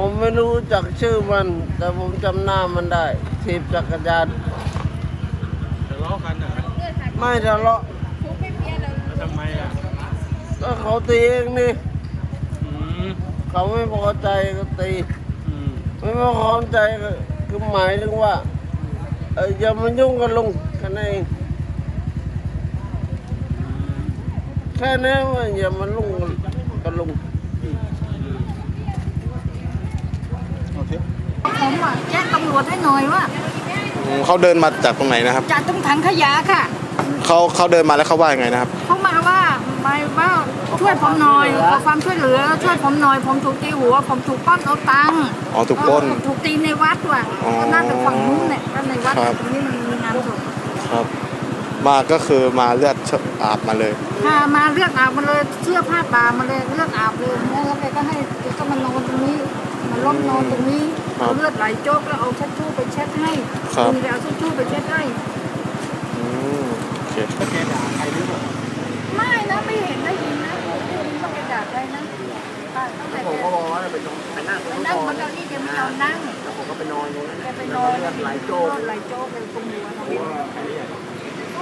ผมไม่รู้จักชื่อมัน แต่ผมจำหน้ามันได้ถีบจักรยานทะเลาะกันเหรอไม่ทะเลาะแล้วทำไมอะก็เขาตีเองนี่อืมเขาไม่พอใจก็ตี อืมไม่พอใจก็คือหมายถึงว่าเอออย่ามายุ่งกับลุงแค่นั้นเองแค่นั้นว่าอย่ามาลุ่งกับลุง ผมอะแจ้งตำรวจให้หน่อยว่าอืมเขาเดินมาจากตรงไหนนะครับ จากตรงถังขยะค่ะ เขาเขาเดินมาแล้วเขาว่ายังไงนะครับ เขามาว่าไปว่าช่วยผมหน่อยขอความช่วยเหลือ ช่วยผมหน่อย ผมถูกตีหัว ผมถูกปล้อนเอาตังค์อ๋อถูกปล้น เออถูกตีในวัดว่ะอ๋อก็น่าจะฝั่งนู้นเนี่ยก็ในวัดครับ ตรงนี้มันมีงานศพครับ มาก็คือมาเลือดอาบมาเลย พามาเลือดอาบมาเลยเสื้อผ้าตามมาเลยเลือดอาบเลยแล้วแกก็ให้แกก็มานอนตรงนี้ มาล้มนอนตรงนี้ครับเอาเลือดไหลโจกแล้วเอาเช็ดชู่ไปเช็ดให้ครับ มีเอาเช็ดชู่ไปเช็ดให้ อืมโอเคแกด่าใครหรือเปล่าไม่นะไม่เห็นได้ยินนะไม่ได้ยินว่าแกด่าใครนะป้าตั้งแต่ผมแกก็บอกว่าไปตรงไปนั่งตรงไปนู้นนั่งก่บอนนเก้าอี้แกไม่ยอมนั่งแล้วผมก็ไปนอนตรงนั้นแกไปนอนเลือดไหลโจ๊กไหลโจ๊กไปตรงหัวเ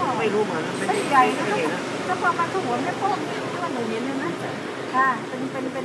ราไม่รู้เหมือนกันไม่ใหญ่นะถ้าพอมาขวมแม่โป้งที่ว่าหนูเห็นเลยนะค่ะเป็นเป็นเป็น